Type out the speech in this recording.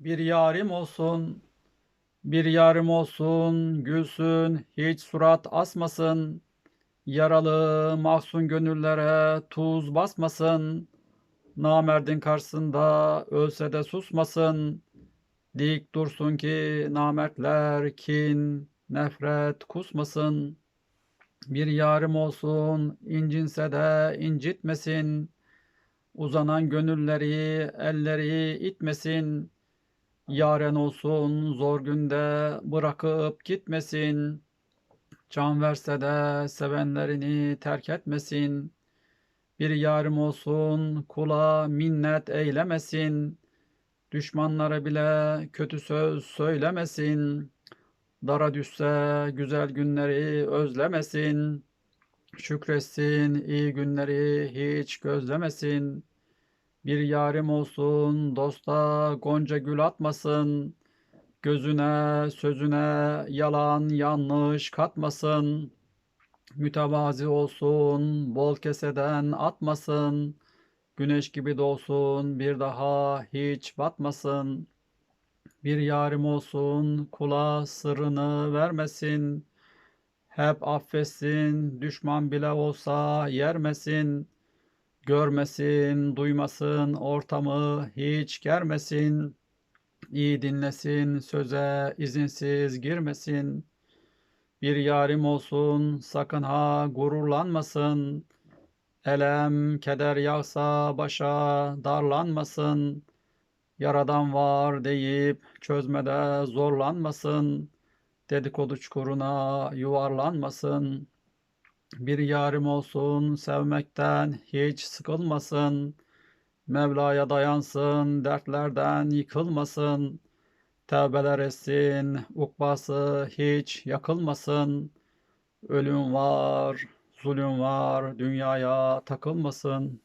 Bir yarim olsun, bir yarim olsun, gülsün, hiç surat asmasın. Yaralı, mahzun gönüllere tuz basmasın. Namerdin karşısında ölse de susmasın. Dik dursun ki namertler kin, nefret kusmasın. Bir yarim olsun, incinse de incitmesin. Uzanan gönülleri, elleri itmesin. Yaren olsun, zor günde bırakıp gitmesin. Can verse de sevenlerini terk etmesin. Bir yarim olsun, kula minnet eylemesin. Düşmanlara bile kötü söz söylemesin. Dara düşse güzel günleri özlemesin. Şükretsin iyi günleri hiç gözlemesin. Bir yarim olsun, dosta gonca gül atmasın. Gözüne, sözüne yalan, yanlış katmasın. Mütevazi olsun, bol keseden atmasın. Güneş gibi doğsun, bir daha hiç batmasın. Bir yarim olsun, kula sırrını vermesin. Hep affetsin, düşman bile olsa yermesin. Görmesin, duymasın, ortamı hiç germesin. İyi dinlesin, söze izinsiz girmesin. Bir yarim olsun, sakın ha gururlanmasın. Elem, keder yağsa başa darlanmasın. Yaradan var deyip çözmede zorlanmasın. Dedikodu çukuruna yuvarlanmasın. Bir yarim olsun, sevmekten hiç sıkılmasın. Mevla'ya dayansın, dertlerden yıkılmasın. Tevbeler etsin, ukbası hiç yakılmasın. Ölüm var, zulüm var, dünyaya takılmasın.